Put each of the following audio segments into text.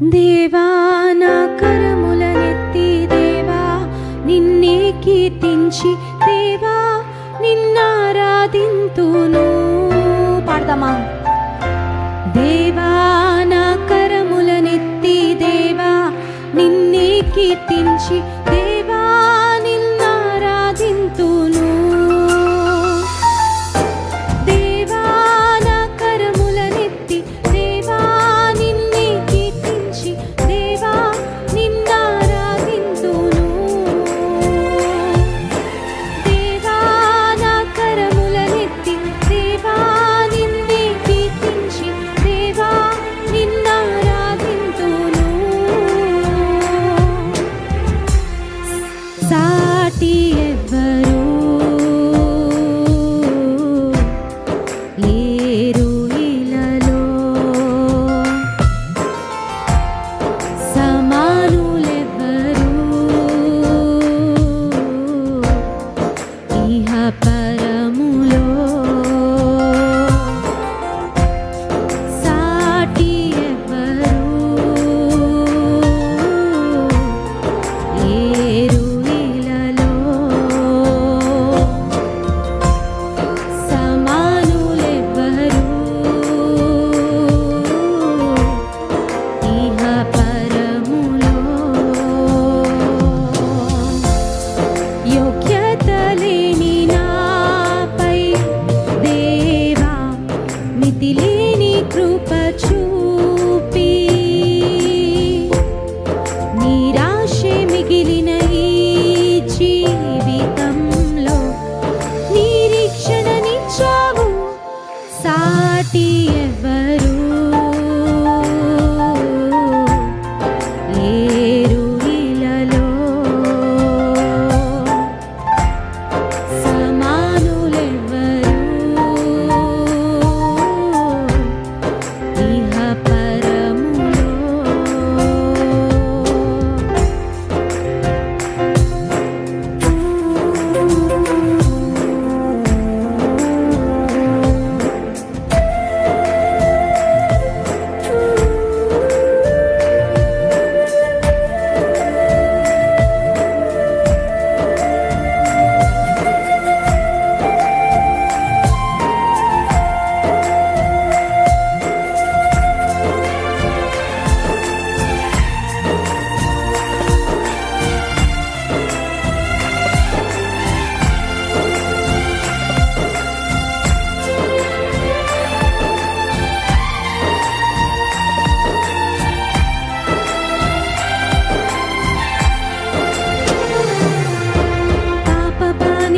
దేవా నా కరములనెత్తి దేవా నిన్నే కీర్తించి దేవా నిన్నారాధింతును. పాడదామా? దేవా నా కరములనెత్తి దేవా నిన్నే కీర్తించి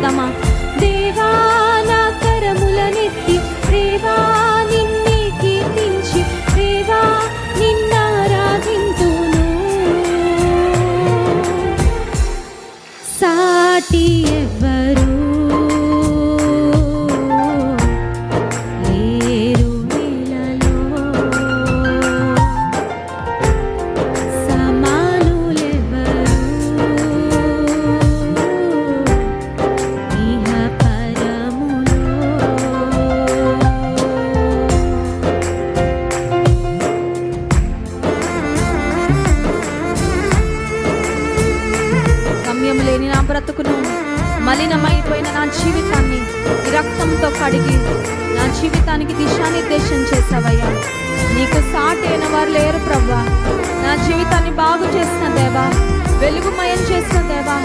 知道吗？అడిగి నా జీవితానికి దిశానిర్దేశం చేసావయ్యా నీకు సాటి అయిన వారు లేరు ప్రవ్వా. నా జీవితాన్ని బాగు చేసిన దేవా. వెలుగుమయం చేసిన దేవా.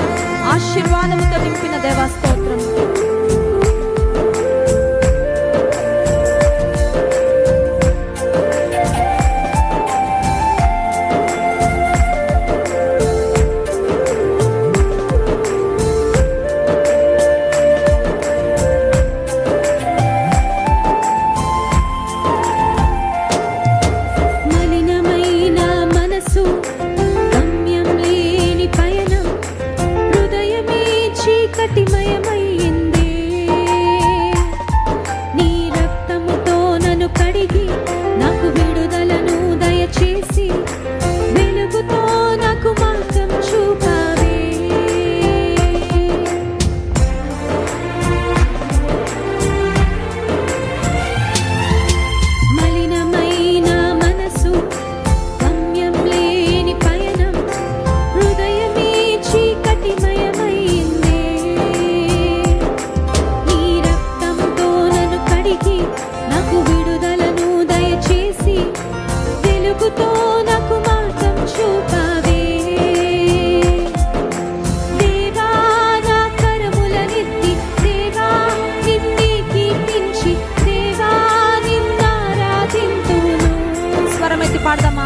ఆశీర్వాదముతో నింపిన దేవా స్తోత్రం. ఎత్తి పాడదామా?